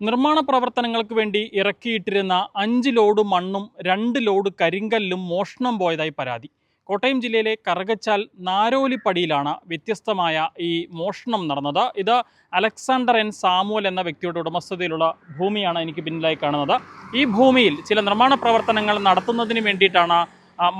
നിർമ്മാണ പ്രവർത്തനങ്ങൾക്ക് വേണ്ടി ഇറക്കിയിട്ടിരുന്ന അഞ്ച് ലോഡ് മണ്ണും രണ്ട് ലോഡ് കരിങ്കല്ലും മോഷണം പോയതായി പരാതി. കോട്ടയം ജില്ലയിലെ കറുകച്ചാൽ നാരോലിപ്പടിയിലാണ് വ്യത്യസ്തമായ ഈ മോഷണം നടന്നത്. ഇത് അലക്സാണ്ടർ എൻ സാമുവൽ എന്ന വ്യക്തിയുടെ ഉടമസ്ഥതയിലുള്ള ഭൂമിയാണ് എനിക്ക് പിന്നിലായി കാണുന്നത്. ഈ ഭൂമിയിൽ ചില നിർമ്മാണ പ്രവർത്തനങ്ങൾ നടത്തുന്നതിന് വേണ്ടിയിട്ടാണ്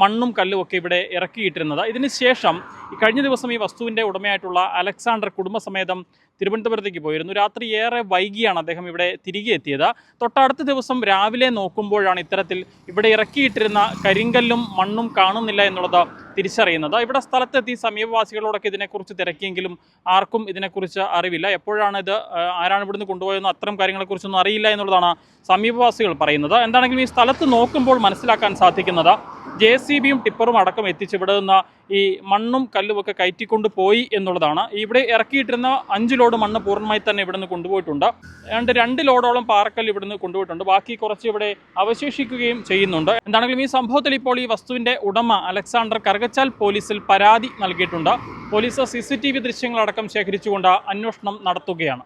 മണ്ണും കല്ലും ഒക്കെ ഇവിടെ ഇറക്കിയിട്ടിരുന്നത്. ഇതിന് ശേഷം കഴിഞ്ഞ ദിവസം ഈ വസ്തുവിന്റെ ഉടമയായിട്ടുള്ള അലക്സാണ്ടർ കുടുംബസമേതം തിരുവനന്തപുരത്തേക്ക് പോയിരുന്നു. രാത്രി ഏറെ വൈകിയാണ് അദ്ദേഹം ഇവിടെ തിരികെ എത്തിയത്. തൊട്ടടുത്ത ദിവസം രാവിലെ നോക്കുമ്പോഴാണ് ഇത്തരത്തിൽ ഇവിടെ ഇറക്കിയിട്ടിരുന്ന കരിങ്കല്ലും മണ്ണും കാണുന്നില്ല എന്നുള്ളത് തിരിച്ചറിയുന്നത്. ഇവിടെ സ്ഥലത്തെത്തി സമീപവാസികളോടൊക്കെ ഇതിനെക്കുറിച്ച് തിരക്കിയെങ്കിലും ആർക്കും ഇതിനെക്കുറിച്ച് അറിവില്ല. എപ്പോഴാണ് ഇത് ആരാണ് ഇവിടുന്ന് കൊണ്ടുപോയെന്നോ അത്തരം കാര്യങ്ങളെക്കുറിച്ചൊന്നും അറിയില്ല എന്നുള്ളതാണ് സമീപവാസികൾ പറയുന്നത്. എന്താണെങ്കിലും ഈ സ്ഥലത്ത് നോക്കുമ്പോൾ മനസ്സിലാക്കാൻ സാധിക്കുന്നത് ജെ സി ബിയും ടിപ്പറും അടക്കം എത്തിച്ച് ഇവിടെ നിന്ന് ഈ മണ്ണും കല്ലും ഒക്കെ കയറ്റിക്കൊണ്ട് പോയി എന്നുള്ളതാണ്. ഇവിടെ ഇറക്കിയിട്ടിരുന്ന അഞ്ച് ലോഡ് മണ്ണ് പൂർണമായി തന്നെ ഇവിടുന്ന് കൊണ്ടുപോയിട്ടുണ്ട്. രണ്ട് രണ്ട് ലോഡോളം പാറക്കല്ല് ഇവിടുന്ന് കൊണ്ടുപോയിട്ടുണ്ട്. ബാക്കി കുറച്ച് ഇവിടെ അവശേഷിക്കുകയും ചെയ്യുന്നുണ്ട്. എന്താണെങ്കിലും ഈ സംഭവത്തിൽ ഇപ്പോൾ ഈ വസ്തുവിന്റെ ഉടമ അലക്സാണ്ടർ കറുകച്ചാൽ പോലീസിൽ പരാതി നൽകിയിട്ടുണ്ട്. Police C C T V ദൃശ്യങ്ങളടക്കം ശേഖരിച്ചുകൊണ്ട് അന്വേഷണം നടത്തുകയാണ്.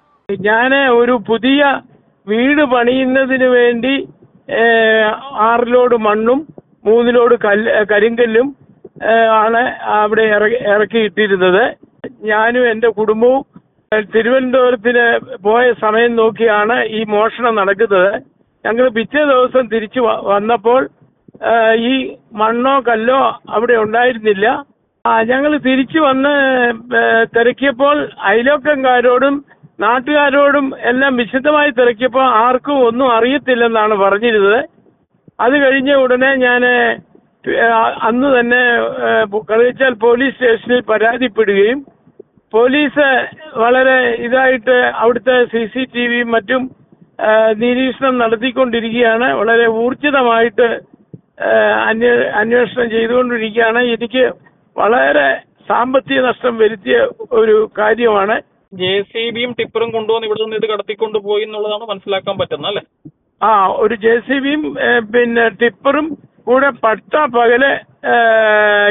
ഞാൻ ഒരു പുതിയ വീട് പണിയുന്നതിന് വേണ്ടി ആറിലോട് മണ്ണും മൂന്ന് ലോഡ് കല്ല് കരിങ്കല്ലും ആണ് അവിടെ ഇറക്കി ഇറക്കിയിട്ടിരുന്നത് ഞാനും എന്റെ കുടുംബവും തിരുവനന്തപുരത്തിന് പോയ സമയം നോക്കിയാണ് ഈ മോഷണം നടക്കുന്നത്. ഞങ്ങൾ പിറ്റേ ദിവസം തിരിച്ചു വന്നപ്പോൾ ഈ മണ്ണോ കല്ലോ അവിടെ ഉണ്ടായിരുന്നില്ല. ആ ഞങ്ങൾ തിരിച്ചു വന്ന് തിരക്കിയപ്പോൾ അയലോക്കംകാരോടും നാട്ടുകാരോടും എല്ലാം വിശദമായി തിരക്കിയപ്പോൾ ആർക്കും ഒന്നും അറിയത്തില്ലെന്നാണ് പറഞ്ഞിരുന്നത്. അത് കഴിഞ്ഞ ഉടനെ ഞാൻ അന്ന് തന്നെ കളിച്ചാൽ പോലീസ് സ്റ്റേഷനിൽ പരാതിപ്പെടുകയും പോലീസ് വളരെ ഇതായിട്ട് അവിടുത്തെ സി സി ടി വിയും മറ്റും നിരീക്ഷണം നടത്തിക്കൊണ്ടിരിക്കുകയാണ്. വളരെ ഊർജിതമായിട്ട് അന്വേഷണം ചെയ്തുകൊണ്ടിരിക്കുകയാണ്. എനിക്ക് വളരെ സാമ്പത്തിക നഷ്ടം വരുത്തിയ ഒരു കാര്യമാണ്. ജെ സി ബിയും ടിപ്പറും കൊണ്ടുവന്ന് ഇവിടെ നിന്ന് ഇത് കടത്തിക്കൊണ്ടുപോയി എന്നുള്ളതാണ് മനസ്സിലാക്കാൻ പറ്റുന്നത് അല്ലേ? ആ ഒരു ജെ സി ബിയും പിന്നെ ടിപ്പറും കൂടെ പട്ട പകൽ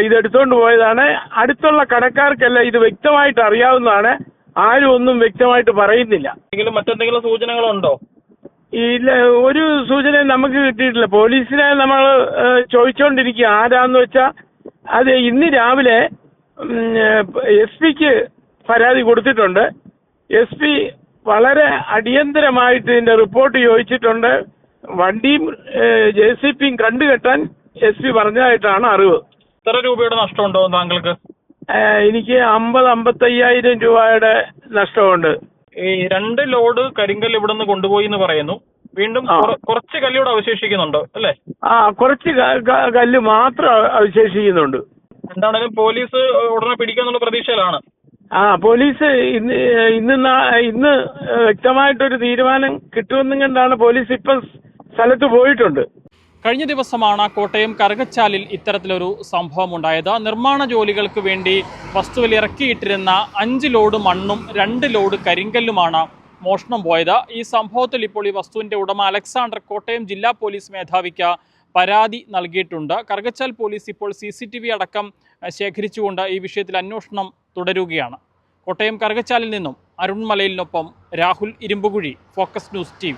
ഇതെടുത്തോണ്ട് പോയതാണ്. അടുത്തുള്ള കടക്കാർക്കെല്ലാം ഇത് വ്യക്തമായിട്ട് അറിയാവുന്നതാണ്. ആരും ഒന്നും വ്യക്തമായിട്ട് പറയുന്നില്ല. എന്തെങ്കിലും മറ്റെന്തെങ്കിലും സൂചനകളുണ്ടോ? ഇല്ല ഒരു സൂചന നമുക്ക് കിട്ടിയിട്ടില്ല. പോലീസിനെ നമ്മൾ ചോദിച്ചുകൊണ്ടിരിക്കുക ആരാന്ന് വെച്ചാ അത് ഇന്ന് രാവിലെ എസ് പിക്ക് പരാതി കൊടുത്തിട്ടുണ്ട്. എസ് പി വളരെ അടിയന്തരമായിട്ട് ഇതിന്റെ റിപ്പോർട്ട് ചോദിച്ചിട്ടുണ്ട്. വണ്ടിയും ജെ സി പിയും കണ്ടുകെട്ടാൻ എസ് പി പറഞ്ഞതായിട്ടാണ് അറിവ്. എത്ര രൂപയുടെ നഷ്ടമുണ്ടോ താങ്കൾക്ക്? എനിക്ക് അമ്പത് അമ്പത്തയ്യായിരം രൂപയുടെ നഷ്ടമുണ്ട്. ഈ രണ്ട് ലോഡ് കരിങ്കൽ ഇവിടെ നിന്ന് കൊണ്ടുപോയി എന്ന് പറയുന്നു. വീണ്ടും കുറച്ച് കല്ലിവിടെ അവശേഷിക്കുന്നുണ്ടോ അല്ലേ? ആ കുറച്ച് കല്ല് മാത്രം അവശേഷിക്കുന്നുണ്ട്. എന്താണെങ്കിലും പോലീസ് ഉടനെ പിടിക്കാന്നുള്ള പ്രതീക്ഷയിലാണ്. ആ പോലീസ് ഇന്ന് ഇന്ന് ഇന്ന് വ്യക്തമായിട്ടൊരു തീരുമാനം കിട്ടുമെന്നും കണ്ടാണ് പോലീസ് ഇപ്പം സ്ഥലത്ത് പോയിട്ടുണ്ട്. കഴിഞ്ഞ ദിവസമാണ് കോട്ടയം കറുകച്ചാലിൽ ഇത്തരത്തിലൊരു സംഭവം ഉണ്ടായത് നിർമ്മാണ ജോലികൾക്ക് വേണ്ടി വസ്തുവിൽ ഇറക്കിയിട്ടിരുന്ന അഞ്ച് ലോഡ് മണ്ണും രണ്ട് ലോഡ് കരിങ്കല്ലുമാണ് മോഷണം പോയത്. ഈ സംഭവത്തിൽ ഇപ്പോൾ ഈ വസ്തുവിന്റെ ഉടമ അലക്സാണ്ടർ കോട്ടയം ജില്ലാ പോലീസ് മേധാവിക്ക് പരാതി നൽകിയിട്ടുണ്ട്. കറുകച്ചാൽ പോലീസ് ഇപ്പോൾ സി അടക്കം ശേഖരിച്ചുകൊണ്ട് ഈ വിഷയത്തിൽ അന്വേഷണം തുടരുകയാണ്. കോട്ടയം കറുകച്ചാലിൽ നിന്നും Arun മലയിലിനൊപ്പം Rahul Irumbukuzhi focus news team.